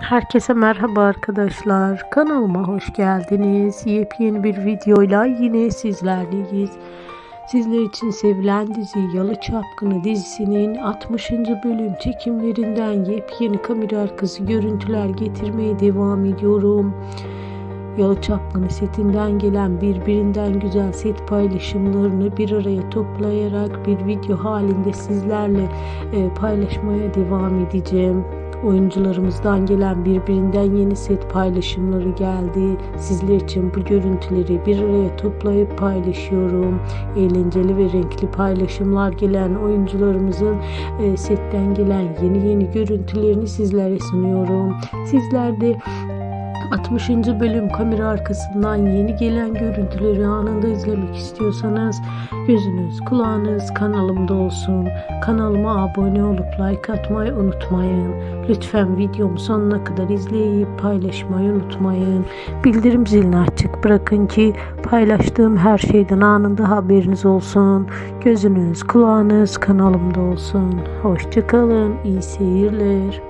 Herkese merhaba arkadaşlar. Kanalıma hoş geldiniz. Yepyeni bir videoyla yine sizlerleyiz. Sizler için sevilen dizi Yalı Çapkını dizisinin 60. bölüm çekimlerinden yepyeni kamera arkası görüntüler getirmeye devam ediyorum. Yalı Çapkını setinden gelen birbirinden güzel set paylaşımlarını bir araya toplayarak bir video halinde sizlerle e, paylaşmaya devam edeceğim. Oyuncularımızdan gelen birbirinden yeni set paylaşımları geldi. Sizler için bu görüntüleri bir araya toplayıp paylaşıyorum. Eğlenceli ve renkli paylaşımlar gelen oyuncularımızın e, setten gelen yeni yeni görüntülerini sizlere sunuyorum. Sizler de 60. bölüm kamera arkasından yeni gelen görüntüleri anında izlemek istiyorsanız gözünüz kulağınız kanalımda olsun. Kanalıma abone olup like atmayı unutmayın. Lütfen videomu sonuna kadar izleyip paylaşmayı unutmayın. Bildirim zilini açık bırakın ki paylaştığım her şeyden anında haberiniz olsun. Gözünüz kulağınız kanalımda olsun. Hoşçakalın. iyi seyirler.